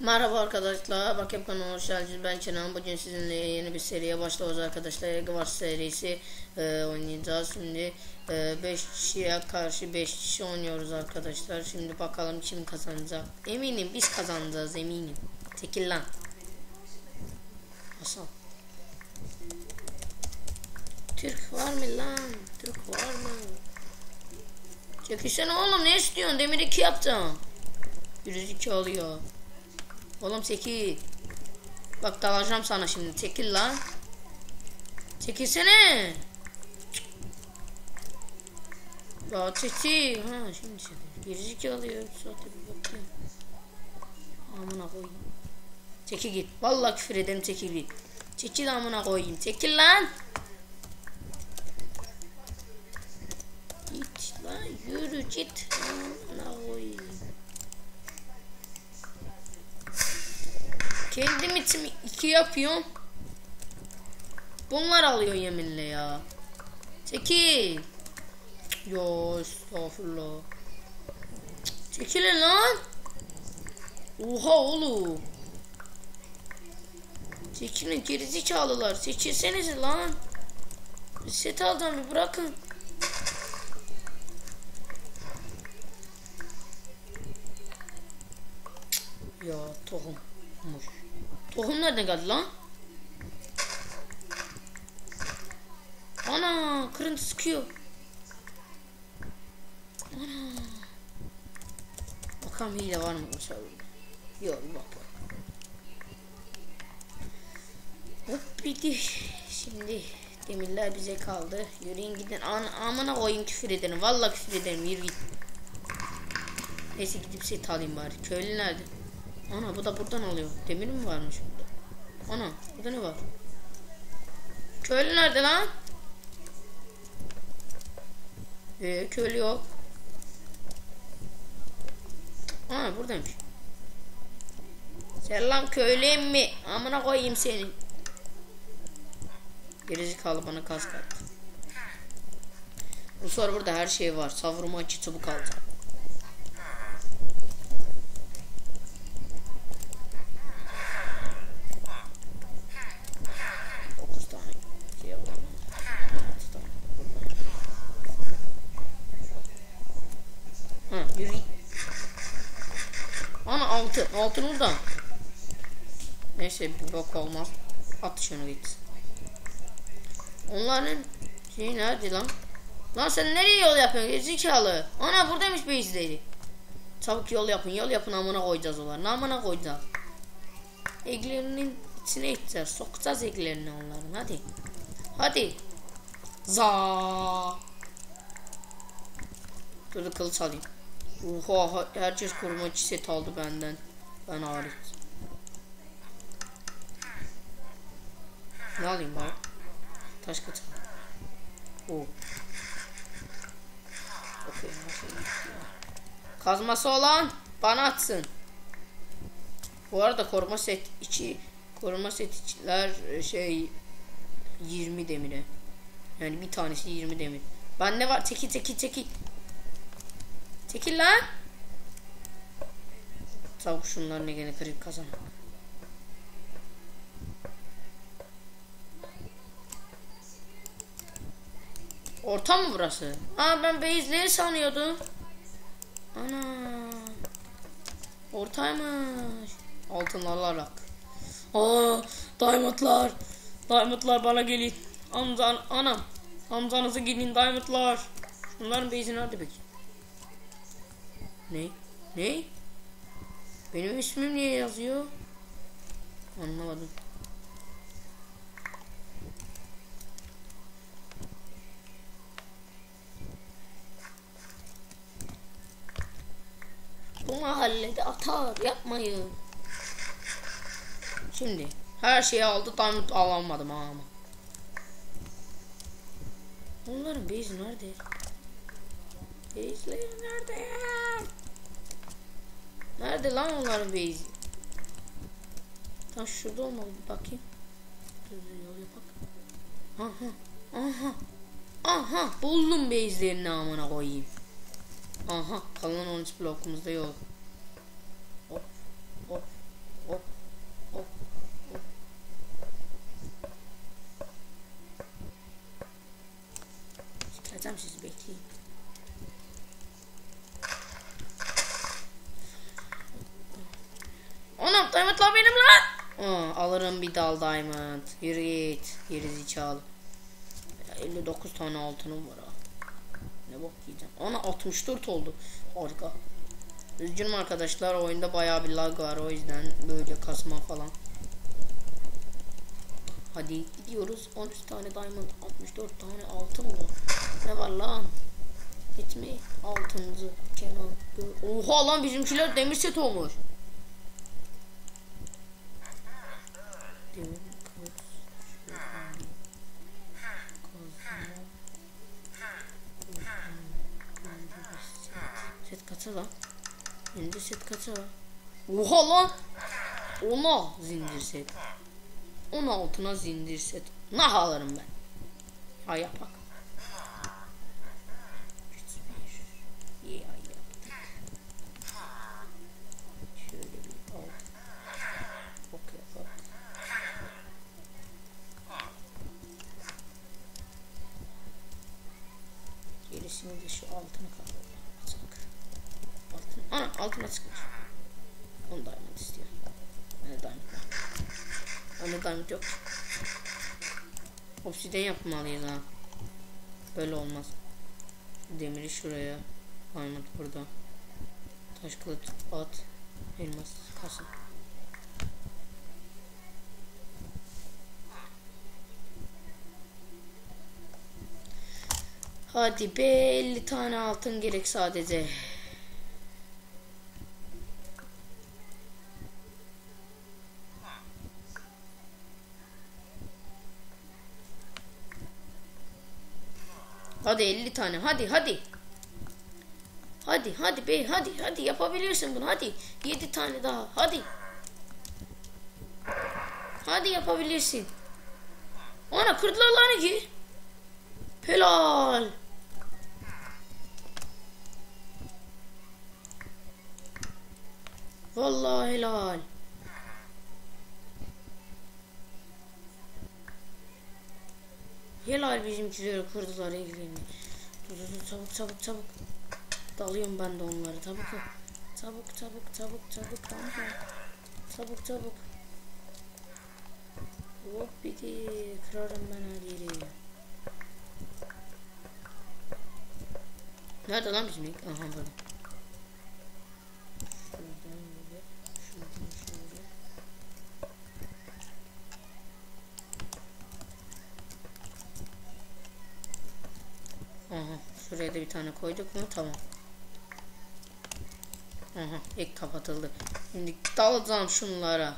Merhaba arkadaşlar, Bakep kanalına hoş geldiniz. Ben Kenan. Bugün sizinle yeni bir seriye başlıyoruz arkadaşlar. Egvars serisi e, oynayacağız. Şimdi 5 kişiye karşı 5 kişi oynuyoruz arkadaşlar. Şimdi bakalım kim kazanacak. Eminim biz kazanacağız eminim. Tekil lan. Hasan. Türk var mı lan? Türk var mı? Çekilsene oğlum ne istiyorsun? Demir 2 yaptım. Yürüzü 2 alıyor. Oğlum çekil. Bak dalacağım sana şimdi. Çekil lan. Çekilsene. Ya çekil. Ha şimdi çekil. Gerizekalı alıyor. Zaten bakayım. Amına koyayım. Çekil git. Vallahi küfür ederim çekil git. Çekil amına koyayım. Çekil lan. Lan yürü git. Kendim için iki yapıyorum. Bunlar alıyor yeminle ya. Çekil. Yo estağfurullah. Çekilin lan. Oha oğlum. Çekilin gerizekalılar. Çekilsenize lan. Set alacağım bir bırakın. Ya tohummuş. Tohum nereden geldi lan? Ana kırıntı sıkıyor. Ana. Bakalım hile var mı bu serverda? Yok bak bak. Hop bitti. Şimdi demirler bize kaldı. Yürüyün gidin. An amına koyun küfür ederim. Vallahi küfür ederim. Yürü git. Neyse gidip set alayım bari. Köylü nerede? Ana bu da buradan alıyor. Demir mi varmış burada? Ana burada ne var? Köylü nerede lan? Ee köylü yok. Aa buradaymış. Selam köylü mi? Amına koyayım seni. Gerizekalı bana kask attı. Bu sonra burada her şey var. Savurma açı çabuk alacağım. Dokuz tane şey alalım. Altı tane. Ha yürü. git. Altı. Altın orada. Neyse bir bok olmaz. At şunu git. Onların şey nerede lan? Lan sen nereye yol yapıyorsun gerizekalı? Ana buradaymış base'leri. Çabuk yol yapın yol yapın amına koyacağız onların amına koyacağız. Eglerinin içine iteceğiz. Sokacağız eglerini onların hadi. Hadi. Za. Dur da kılıç alayım. Oha herkes korumacı set aldı benden. Ben hariç. Ne alayım bari? Taş kıt. Oo. Okey, şey. Kazması olan bana atsın. Bu arada koruma set içi koruma setler e, şey 20 demire. Yani bir tanesi 20 demir. Ben ne var? Çekil çekil çekil. Çekil lan. Tavuk şunlar ne gene kırık kazan. Orta mı burası? Aa ben base'leri sanıyordum. Ana. Ortaymış. Altınlarla Aa, diamondlar. Diamondlar bana gelin. Amcan, anam. Amcanızı gelin diamondlar. Bunların base'i nerede peki? Ne? Ne? Benim ismim niye yazıyor? Anlamadım. Bu mahallede atar yapmayın. Şimdi her şeyi aldı tam alamadım ama. Onların base nerede? Base'leri nerede? Nerede lan onların base? Tam şurada olmalı bir bakayım. Dur yol yapak. Aha. Aha. Aha buldum base'lerini amına koyayım. Aha kalan 13 blokumuzda yok. Hop hop hop hop hop. Çıkaracağım sizi bekleyin. Anam diamondlar benim lan. Alırım bir dal diamond. Yürü git. Geri zekalı. Ya 59 tane altınım var. Ne bok yiyeceğim. Ana 64 oldu. Harika. Üzgünüm arkadaşlar oyunda bayağı bir lag var o yüzden böyle kasma falan. Hadi gidiyoruz. 13 tane diamond, 64 tane altın var. Ne var lan? Gitme altınızı Kenan. Oha lan bizimkiler demir set olmuş. Kılıç, şuradan bir kazma. Set kaça lan? Zincir set kaça lan? Oha lan! Ona zincir set. On altına zincir set. Ne alırım ben? Ha yapak. Altına çıkmış. Onu diamond istiyor. De diamond var. Onda diamond yok. Obsidian yapmalıyız ha. Böyle olmaz. Demiri şuraya. Diamond burada. Taş kılıç at. Elmas kalsın. Hadi be 50 tane altın gerek sadece. Hadi 50 tane hadi hadi. Hadi hadi be hadi hadi yapabilirsin bunu hadi. 7 tane daha hadi. Hadi yapabilirsin. Ana kırdılar lan iki. Helal. Vallahi helal. Helal bizimkileri kırdılar evlerini. Dur dur dur çabuk çabuk çabuk. Dalıyorum ben de onları çabuk. Çabuk çabuk çabuk çabuk kanka. Çabuk çabuk. Hop biti kırarım ben her yeri. Nerede lan bizim? Aha burada. Şuraya da bir tane koyduk mu tamam. Aha ek kapatıldı. Şimdi dalacağım şunlara.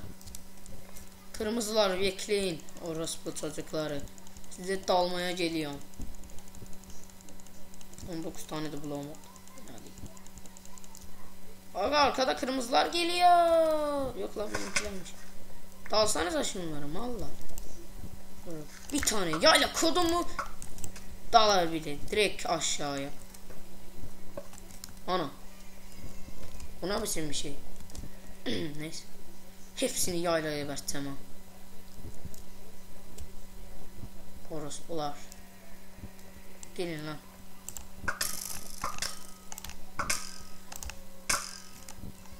Kırmızılar bekleyin orospu çocukları. Size dalmaya geliyorum. 19 tane de. Hadi. Aga arkada kırmızılar geliyor. Yok lan benimkilermiş. Dalsanıza şunları mallar. Bir tane yayla kodumu de direkt aşağıya. Ana. Buna mı bir şey? Neyse. Hepsini yaylaya vereceğim ha. Orospular. Gelin lan.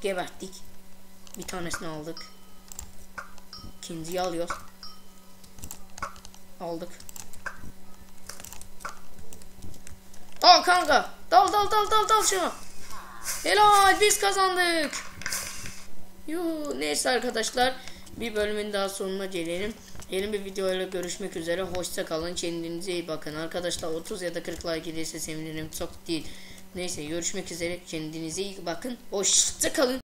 Geberttik. Bir tanesini aldık. İkinciyi alıyoruz. Aldık. Dal kanka. Dal dal dal dal dal şuna. Helal biz kazandık. Yuh, neyse arkadaşlar bir bölümün daha sonuna gelelim. Yeni bir videoyla görüşmek üzere. Hoşça kalın. Kendinize iyi bakın. Arkadaşlar 30 ya da 40 like gelirse sevinirim. Çok değil. Neyse görüşmek üzere. Kendinize iyi bakın. Hoşça kalın.